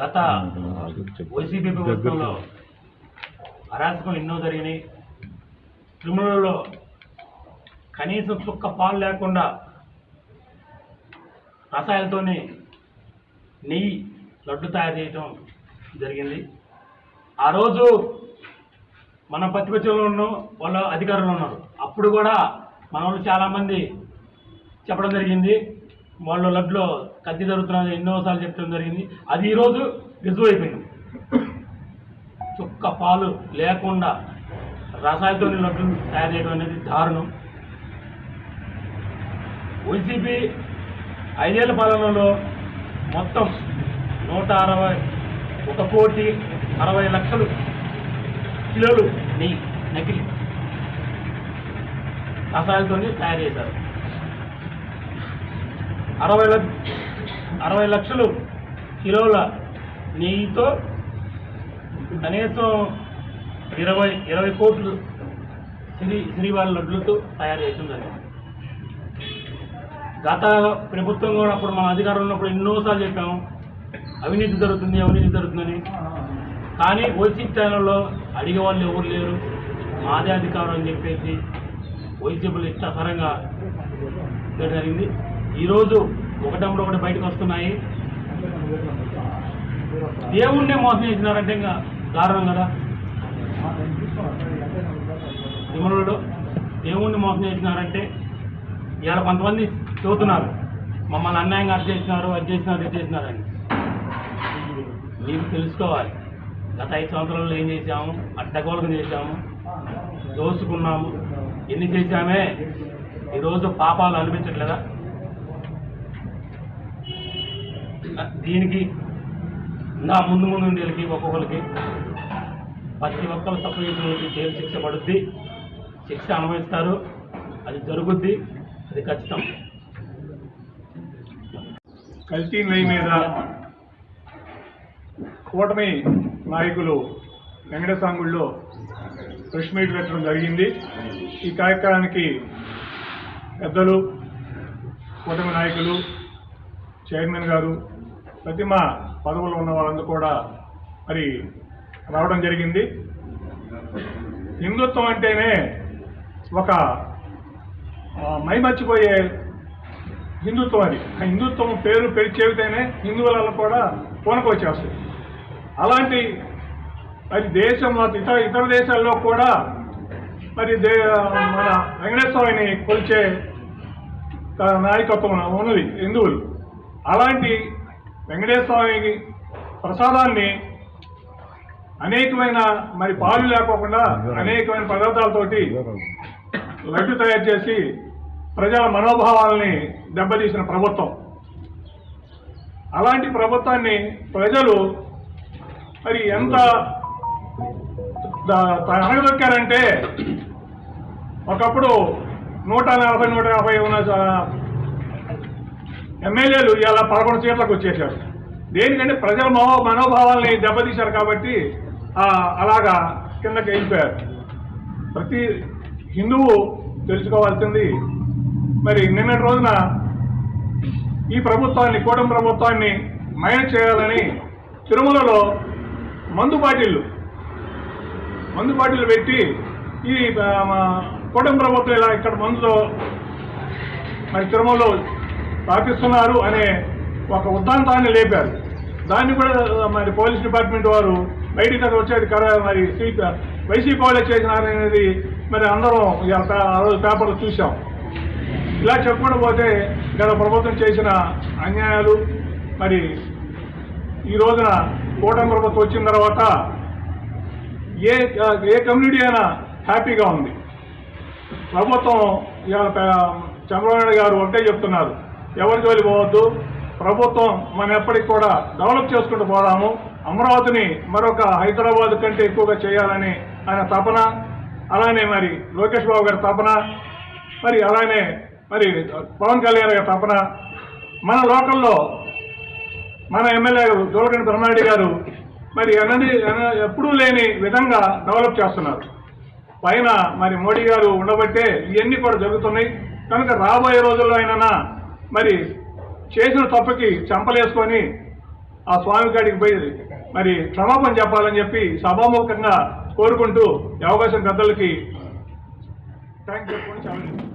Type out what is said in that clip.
గత వైసీపీ ప్రభుత్వంలో అరాచకం ఎన్నో జరిగినాయి. తిరుమలలో కనీసం చుక్క పాలు లేకుండా రసాయలతోని నెయ్యి లడ్డు తయారు చేయటం జరిగింది. ఆ రోజు మన ప్రతిపక్షంలో ఉన్న వాళ్ళ అధికారంలో ఉన్నారు. అప్పుడు కూడా మన వాళ్ళు చాలామంది చెప్పడం జరిగింది. వాళ్ళు లడ్లో కత్తి జరుగుతున్నది ఎన్నోసార్లు చెప్పడం జరిగింది. అది ఈరోజు రిజర్వ్ అయిపోయింది చుక్క పాలు లేకుండా రసాయనతో లడ్డు తయారు చేయడం అనేది దారుణం. వైసీపీ ఐదేళ్ళ పాలనలో మొత్తం నూట అరవై ఒక కోటి అరవై లక్షలు కిలోలు నెయ్యి నకిలీ రసాయనతో తయారు చేశారు. అరవై లక్ష అరవై లక్షలు కిలోల నెయ్యితో కనీసం ఇరవై ఇరవై కోట్లు శ్రీ శ్రీవారి లడ్లతో తయారు చేసిందండి. గత ప్రభుత్వం కూడా అప్పుడు మన అధికారంలో ఉన్నప్పుడు ఎన్నోసార్లు చెప్పాము అవినీతి జరుగుతుంది అవినీతి జరుగుతుందని. కానీ వైసీపీ ఛానల్లో అడిగే వాళ్ళు ఎవరు లేరు మాదే అధికారం అని చెప్పేసి వైసీపీలు ఇష్టాసరంగా జరిగింది. ఈరోజు ఒకటప్పుడు ఒకటి బయటకు వస్తున్నాయి. దేవుణ్ణే మోసం చేసినారంటే ఇంకా దారుణం కదా. తిరుమలలో దేవుణ్ణి మోసం చేసినారంటే ఇవాళ కొంతమంది చదువుతున్నారు. మమ్మల్ని అన్యాయంగా అది చేసినారు అది చేసినారు ఇది చేసినారని. మీరు తెలుసుకోవాలి. గత ఐదు సంవత్సరాల్లో ఏం చేశాము? అడ్డగోళకం చేశాము. దోసుకున్నాము ఎన్ని చేశామే? ఈరోజు పాపాలు అనిపించట్లేదా? దీనికి నా ముందు ముందు ఉండేళ్ళకి ఒక్కొక్కరికి ప్రతి ఒక్కరు తప్పు చేసిన వాళ్ళకి జైలు శిక్ష పడుద్ది. శిక్ష అనుభవిస్తారు. అది జరుగుద్ది. అది ఖచ్చితం. కల్తీ నెయ్యి మీద కూటమి నాయకులు వెంకటస్వామిలో ప్రెస్ మీట్ పెట్టడం జరిగింది. ఈ కార్యక్రమానికి పెద్దలు కూటమి నాయకులు చైర్మన్ గారు ప్రతిమ పదవులు ఉన్న వాళ్ళందరూ కూడా మరి రావడం జరిగింది. హిందుత్వం అంటేనే ఒక మైమర్చిపోయే హిందుత్వం అది. ఆ హిందుత్వం పేరు పేరు చెబితేనే హిందువులలో కూడా పూనకు వచ్చేస్తుంది అలాంటి మరి దేశంలో ఇతర ఇతర దేశాల్లో కూడా మరి దే మన వెంకటేశ్వర కొలిచే నాయకత్వం ఉన్నది హిందువులు. అలాంటి వెంకటేశ్వర స్వామి ప్రసాదాన్ని అనేకమైన మరి పాలు లేకోకుండా అనేకమైన పదార్థాలతోటి లడ్డు తయారు చేసి ప్రజల మనోభావాలని దెబ్బతీసిన ప్రభుత్వం. అలాంటి ప్రభుత్వాన్ని ప్రజలు మరి ఎంత ద- అనగదొక్కారంటే ఒకప్పుడు నూట నలభై నూట యాభై ఉన్న ఎమ్మెల్యేలు ఇలా పదకొండు సీట్లకు వచ్చేసారు. దేనికంటే ప్రజల మనో మనోభావాల్ని దెబ్బతీశారు కాబట్టి అలాగా కిందకి వెళ్ళిపోయారు. ప్రతి హిందువు తెలుసుకోవాల్సింది మరి నిన్నటి రోజున ఈ ప్రభుత్వాన్ని కూటమి ప్రభుత్వాన్ని మైనస్ చేయాలని తిరుమలలో మందు బాటిళ్ళు మందు బాటిల్ పెట్టి ఈ కూటమి ప్రభుత్వం ఇలా ఇక్కడ మందులో మరి తిరుమలలో స్థాపిస్తున్నారు అనే ఒక ఉద్దాంతాన్ని లేపారు. దాన్ని కూడా మరి పోలీస్ డిపార్ట్మెంట్ వారు బయటికి అది వచ్చేది కదా మరి వైసీపీ వాళ్ళే చేసినారనేది మరి అందరం ఆ రోజు పేపర్లో చూసాం ఇలా చెప్పుకుంటూ పోతే గత ప్రభుత్వం చేసిన అన్యాయాలు మరి ఈ రోజున కూటమి ప్రభుత్వం వచ్చిన తర్వాత ఏ ఏ కమ్యూనిటీ అయినా హ్యాపీగా ఉంది. ప్రభుత్వం ఇవాళ చంద్రబాబు నాయుడు గారు ఒకటే చెప్తున్నారు. ఎవరి జోలి పోవద్దు. ప్రభుత్వం మనం ఎప్పటికి కూడా డెవలప్ చేసుకుంటూ పోదాము. అమరావతిని మరొక హైదరాబాద్ కంటే ఎక్కువగా చేయాలని ఆయన తపన. అలానే మరి లోకేష్ బాబు గారి తపన. మరి అలానే మరి పవన్ కళ్యాణ్ గారి తపన. మన లోకల్లో మన ఎమ్మెల్యే జోలకండి బ్రహ్మారెడ్డి గారు మరి అన్నది ఎప్పుడూ లేని విధంగా డెవలప్ చేస్తున్నారు. పైన మరి మోడీ గారు ఉండబట్టే ఇవన్నీ కూడా జరుగుతున్నాయి. కనుక రాబోయే రోజుల్లో అయినా మరి చేసిన తప్పుకి చంపలేసుకొని ఆ స్వామి కాడికి పోయి మరి క్షమాపణ చెప్పాలని చెప్పి సభాముఖంగా కోరుకుంటూ అవకాశం పెద్దలకి థ్యాంక్ చెప్పుకొని చాలా